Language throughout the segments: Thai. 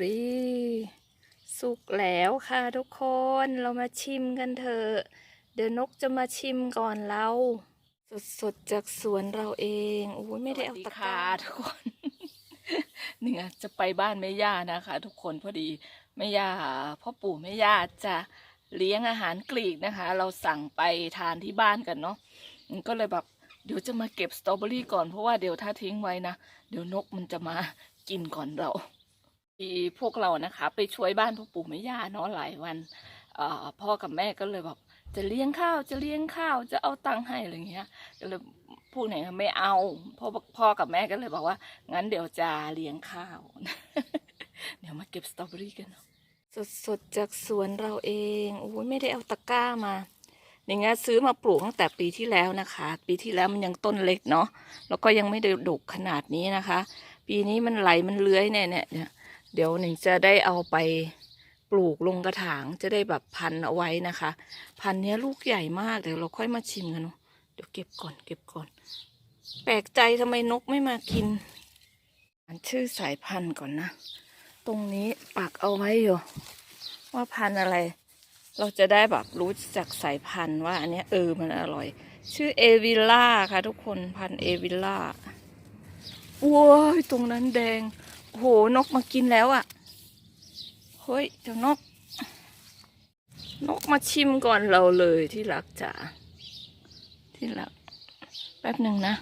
รีสุกแล้วค่ะทุกคนเรามาชิมกันเถอะ เดี๋ยวนกจะมาชิมก่อนเรา สดๆจากสวนเราเองโอ้ยไม่ได้เอาตะกร้าทุกคนเนี่ยจะไปบ้านแม่ย่านะคะ ทุกคนพอดีแม่ย่าพ่อปู่แม่ย่าจะเลี้ยงอาหารกรีกนะคะ เราสั่งไปทานที่บ้านกันเนาะก็เลยแบบเดี๋ยวจะมาเก็บสตรอเบอรี่ก่อนเพราะว่าเดี๋ยวถ้าทิ้งไว้นะเดี๋ยวนกมันจะมากินก่อนเรา ที่พวกเรานะคะ ไปช่วยบ้านพ่อปู่แม่ย่าเนาะหลายวันพ่อกับแม่ก็เลยแบบจะเลี้ยงข้าวจะเลี้ยงข้าวจะเอาตังค์ให้อะไรเงี้ยก็เลยพูดไหนก็ไม่เอาพ่อพ่อกับแม่ก็เลยบอกว่า งั้นเดี๋ยวจะเลี้ยงข้าว เดี๋ยวมาเก็บสตรอเบอรี่กันเนาะสดๆจากสวนเราเองโอ้ยไม่ได้เอาตะกร้ามาอย่างเงี้ยซื้อมาปลูกตั้งแต่ปีที่แล้วนะคะ ปีที่แล้วมันยังต้นเล็กเนาะแล้วก็ยังไม่ได้ดกขนาดนี้นะคะ ปีนี้มันไหลมันเลื้อยเนี่ยเนี่ย เดี๋ยวหนึ่งจะได้เอาไปปลูกลงกระถางจะได้แบบพันเอาไว้นะคะ พันเนี้ยลูกใหญ่มากเดี๋ยวเราค่อยมาชิมกันเนาะเดี๋ยวเก็บก่อนเก็บก่อน แปลกใจทำไมนกไม่มากินอ่านชื่อสายพันธุ์ก่อนนะ ตรงนี้ปักเอาไว้อยู่ว่าพันธุ์อะไร เราจะได้แบบรู้จักสายพันธุ์ว่าอันนี้เออมันอร่อย ชื่อเอวิล่าค่ะทุกคนพันธุ์เอวิลล่าว้ายตรงนั้นแดง โอ้โหนกมากินแล้วอะ่ะเฮ้ยเจ้านก นกมาชิมก่อนเราเลยที่รักจ๋าที่รัก แป๊บหนึ่งนะ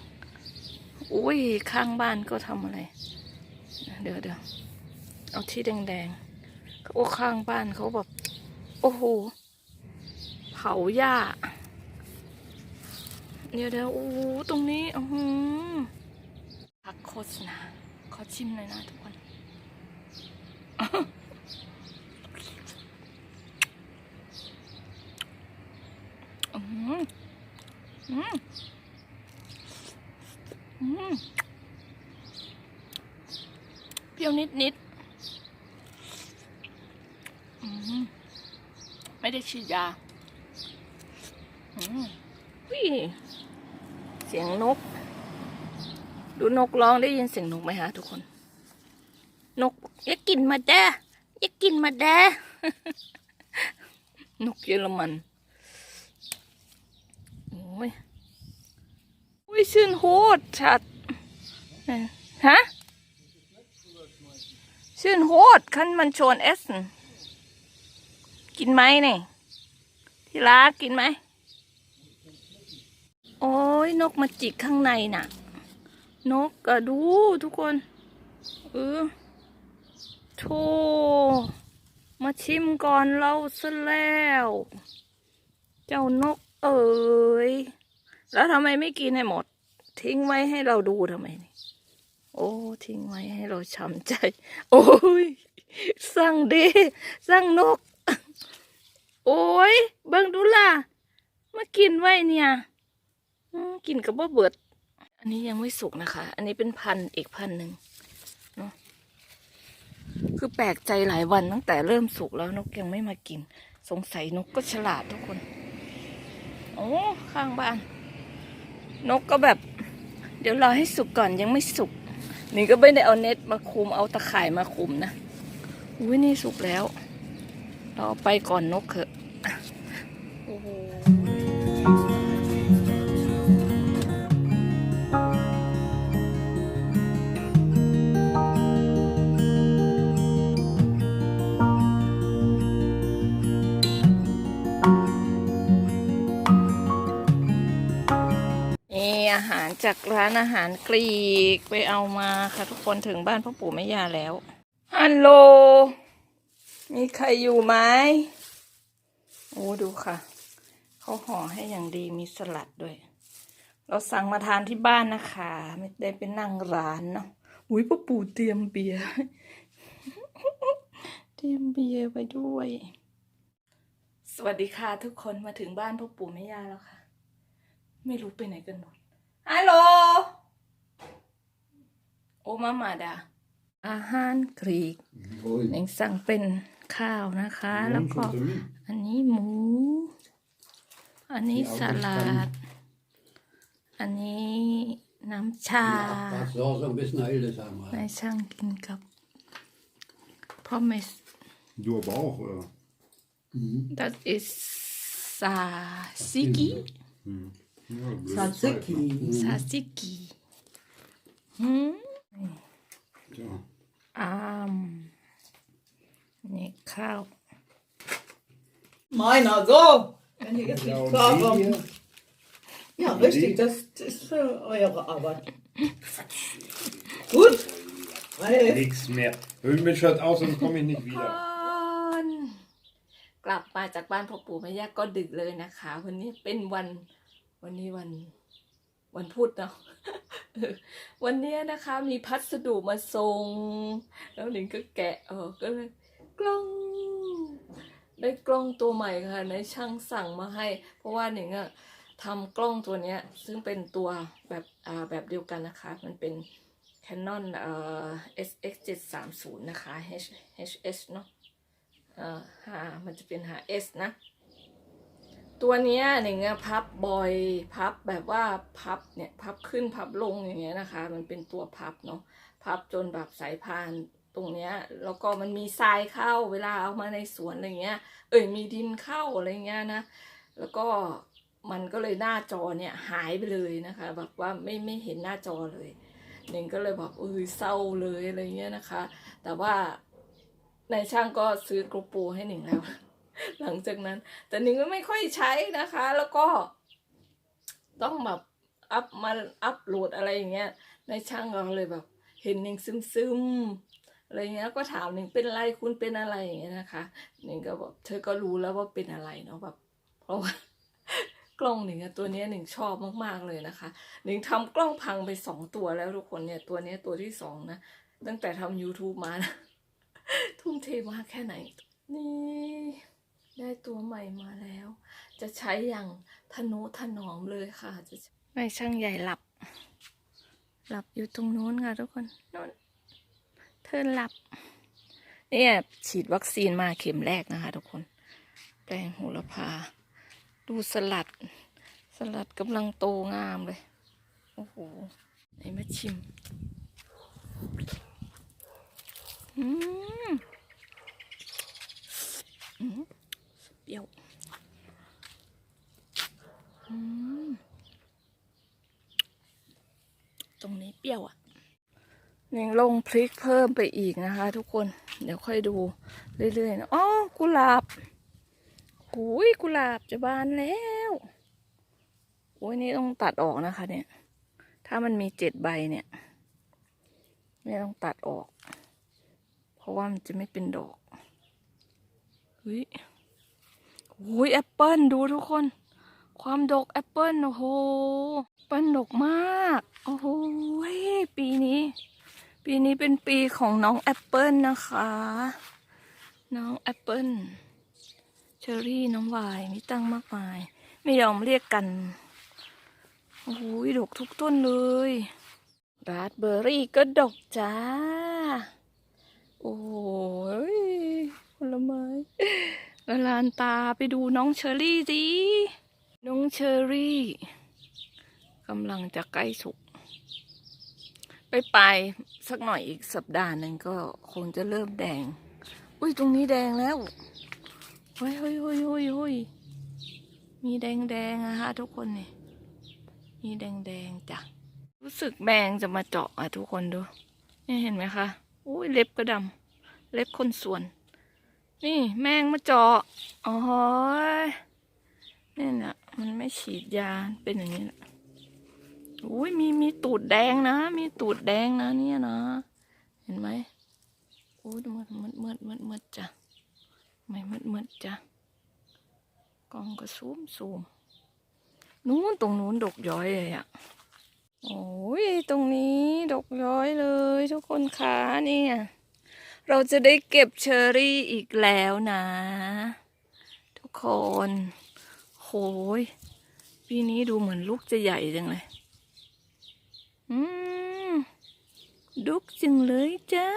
อุ้ยข้างบ้านก็ทำอะไร เดี๋ยวเดี๋ยวเอาที่แดงๆโอ้ข้างบ้านเขาแบบ โอ้โหเผาหญ้าเดี๋ยวเดี๋ยวโอ้ตรงนี้อือพักโฆษณาขอชิมหน่อยนะทุกคน อืมอืมอืมเป รี้ยวนิดนิดๆไม่ได้ฉีดยาวิเสียงนก ดูนกร้องได้ยินเสียงนกไหมฮะทุกคน นกอย่ากินมาแด้อย่ากินมาแด้นกเยอรมันโอ้ยอุ้ยชื่นโหดชัดฮะ ชื่นโหดคันมันชวนเอสกินไหมเนี่ยที่รักกินไหม โอ้ยนกมาจิกข้างในน่ะ นกอะดูทุกคน เออโธ่มาชิมก่อนเราซะแล้ว เจ้านกเอ๋ยแล้วทำไมไม่กินให้หมด ทิ้งไว้ให้เราดูทำไมนี่ โอ้ทิ้งไว้ให้เราช้ำใจ โอ้ยสั่งดีสั่งนก โอ้ยเบิ่งดูล่ะมากินไว้เนี่ยกินกับบ่เบิด อันนี้ยังไม่สุกนะคะ อันนี้เป็นพันอีกพันหนึ่งเนาะคือแปลกใจหลายวันตั้งแต่เริ่มสุกแล้วนกยังไม่มากิน สงสัยนกก็ฉลาดทุกคน โอ้ข้างบ้าน นกก็แบบ เดี๋ยวรอให้สุกก่อนยังไม่สุก นี่ก็ไม่ได้เอาเน็ตมาคุมเอาตะข่ายมาคุมนะอุ้ยนี่สุกแล้ว เราเอาไปก่อนนกเถอะโอ้โห จากร้านอาหารกรีกไปเอามาค่ะ ทุกคนถึงบ้านพ่อปู่แม่ย่าแล้ว ฮัลโหล มีใครอยู่ไหมโอ้ดูค่ะ เขาห่อให้อย่างดีมีสลัดด้วย เราสั่งมาทานที่บ้านนะคะ ไม่ได้เป็นนั่งร้านเนาะอุ้ยพ่อปู่เตรียมเบียร์เตรียมเบียร์ไปด้วย สวัสดีค่ะทุกคนมาถึงบ้านพ่อปู่แม่ย่าแล้วค่ะ ไม่รู้ไปไหนกันหมด ฮัลโหลโอมามาดาอาหารกรีก Oj. เองสั่งเป็นข้าวนะคะ Mm, แล้วก็ så tar vi. อันนี้หมู อันนี้สลัด อันนี้น้ำชา Ja, fast jag som blir snöjd detsamma. นายช่างกินกับ promise Du aber auch, oder? that is Sasiki Ja, blöde Tzatziki. Zeit, ne? Sasiki หืม Ja. อามนี่ข้าว Meiner, so. Wenn ihr jetzt Ja, nicht und klarkommt. die Ja, richtig, das ist für eure Arbeit. Gut. Weil, Nix mehr. Hör mich halt aus, sonst komme ich nicht ก่ wieder. อนกลับมาจากบ้านพ่อปู่แม่ย่าก็ดึกเลยนะคะ วันนี้เป็นวัน วันนี้วันวันพุธเนาะวันนี้นะคะ มีพัสดุมาส่ง แล้วหนิงก็แกะออกก็เลยกล้อง ได้กล้องตัวใหม่ค่ะในช่างสั่งมาให้ เพราะว่าหนิงอะทำกล้องตัวเนี้ย ซึ่งเป็นตัวแบบอ่าแบบเดียวกันนะคะ มันเป็น Canon เอ่อ SX 730นะคะ H HS เนาะเอ่อหามันจะเป็นหา S นะ ตัวเนี้ยหนิงอะพับบ่อยพับแบบว่าพับเนี่ยพับขึ้นพับลงอย่างเงี้ยนะคะ มันเป็นตัวพับเนาะพับจนแบบสายพานตรงเนี้ยแล้วก็มันมีทรายเข้าเวลาเอามาในสวนอะไรเงี้ย เอ้ยมีดินเข้าอะไรเงี้ยนะ แล้วก็มันก็เลยหน้าจอเนี่ยหายไปเลยนะคะ แบบว่าไม่ไม่เห็นหน้าจอเลยหนิงก็เลยแบบเออเศร้าเลยอะไรเงี้ยนะคะ แต่ว่าในช่างก็ซื้อกระโปรงให้หนิงแล้ว หลังจากนั้น แต่หนิงก็ไม่ค่อยใช้นะคะ แล้วก็ต้องแบบอัพมาอัพโหลดอะไรอย่างเงี้ย ในช่างเราเลยแบบ เห็นหนิงซึมซึมๆอะไรเงี้ยก็ถามหนิงเป็นอะไรคุณเป็นอะไรอย่างเงี้ยนะคะหนิงก็บอกเธอก็รู้แล้วว่าเป็นอะไรเนาะแบบ เพราะว่ากล้องหนิงอะตัวนี้หนิงชอบมากๆเลยนะคะหนิงทำกล้องพังไปสองตัวแล้วทุกคนเนี่ยตัวนี้ตัวที่สองนะตั้งแต่ทำ YouTube มานะทุ่มเทมากแค่ไหนนี่ ได้ตัวใหม่มาแล้ว จะใช้อย่างทนุถนอมเลยค่ะ จะไม่ช่างใหญ่หลับ หลับอยู่ตรงนู้นค่ะทุกคนนนเธอหลับ เนี่ยฉีดวัคซีนมาเข็มแรกนะคะทุกคน แปลงโหระพา ดูสลัด สลัดกำลังโตงามเลย โอ้โหไหนมาชิม อืมอืมเปรี้ยว อืม ตรงนี้เปรี้ยวอะ ยังลงพริกเพิ่มไปอีกนะคะ ทุกคน เดี๋ยวค่อยดูเรื่อยๆนะอ๋อกุหลาบหุยกุหลาบจะบานแล้วโอ้ยนี่ต้องตัดออกนะคะ เนี่ย ถ้ามันมีเจ็ดใบเนี่ยไม่ต้องตัดออก เพราะว่ามันจะไม่เป็นดอกเฮ้ยหุยแอปเปิลดูทุกคน ความดกแอปเปิลโอ้โหแอปเปิลดกมาก โอ้โหปีนี้ ปีนี้เป็นปีของน้องแอปเปิลนะคะ น้องแอปเปิลเชอรี่น้องวายมีตั้งมากมาย ไม่ยอมเรียกกัน โอ้โหดกทุกต้นเลยราสเบอร์รี่ก็ดกจ้า โอ้ยผลไม้ละลานตาไปดูน้องเชอรี่สิ น้องเชอรี่กำลังจะใกล้สุกไปไป สักหน่อยอีกสัปดาห์หนึ่งก็คงจะเริ่มแดง อุ้ยตรงนี้แดงแล้วเฮ้ยเฮ้ยเฮ้ยเฮ้ยเฮ้ยมีแดงแดงๆอะฮะทุกคนนี่มีแดงแดงจ้ะรู้สึกแมงจะมาเจาะอะทุกคนดู นี่เห็นไหมคะอุ้ยเล็บก็ดำเล็บคนส่วน นี่แมงมาเจาะอ๋อนี่นะมันไม่ฉีดยาเป็นอย่างนี้นะ อุ้ยมีมีตูดแดงนะ มีตูดแดงนะเนี่ยนะ เห็นไหมโอ้ยมืดมืดมืดมืดมืดจ้ะไม่มืดมืดจ้ะกล้องก็ซูมซูมนู้นตรงนู้นดกย้อยเลยอะโอ้ยตรงนี้ดกย้อยเลยทุกคนคะเนี่ย เราจะได้เก็บเชอรี่อีกแล้วนะ ทุกคนโหยปีนี้ดูเหมือนลูกจะใหญ่จังเลย อืมดุกจังเลยจ้า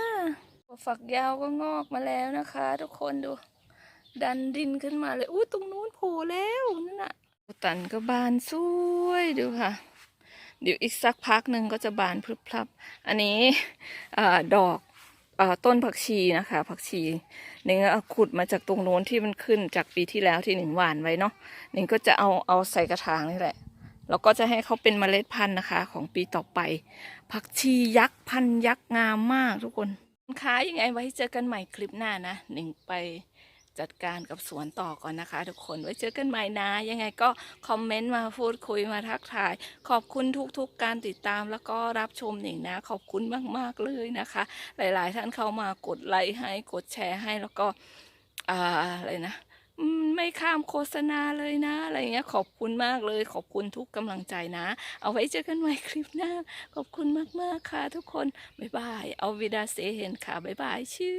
ฝักยาวก็งอกมาแล้วนะคะ ทุกคนดู ดันดินขึ้นมาเลยอู้ตรงนู้นโผล่แล้วนั่นน่ะตันก็บานสวยดูค่ะ เดี๋ยวอีกสักพักหนึ่งก็จะบานพรึบพรับ อันนี้อดอกอต้นผักชีนะคะ ผักชีหนิงขุดมาจากตรงโน้นที่มันขึ้นจากปีที่แล้วที่หนิงหว่านไว้เนาะหนิงก็จะเอาเอาใส่กระถางนี่แหละ แล้วก็จะให้เขาเป็นเมล็ดพันธุ์นะคะ ของปีต่อไป ผักชียักษ์พันยักษ์งามมากทุกคนค้ายังไงไว้เจอกันใหม่คลิปหน้านะหนิงไปจัดการกับสวนต่อก่อนนะคะ ทุกคนไว้เจอกันใหม่นะ ยังไงก็คอมเมนต์มาพูดคุยมาทักทาย ขอบคุณทุกๆการติดตามแล้วก็รับชมหนิงนะ ขอบคุณมากๆเลยนะคะ หลายๆ ท่านเข้ามากดไลค์ให้กดแชร์ให้แล้วก็อะไรนะ ไม่ข้ามโฆษณาเลยนะ อะไรเงี้ย ขอบคุณมากเลย ขอบคุณทุกกำลังใจนะ เอาไว้เจอกันใหม่คลิปหน้า ขอบคุณมาก ๆ ค่ะทุกคน บ๊ายบาย เอาวิดาเซเห็นค่ะ บ๊ายบายชื่อ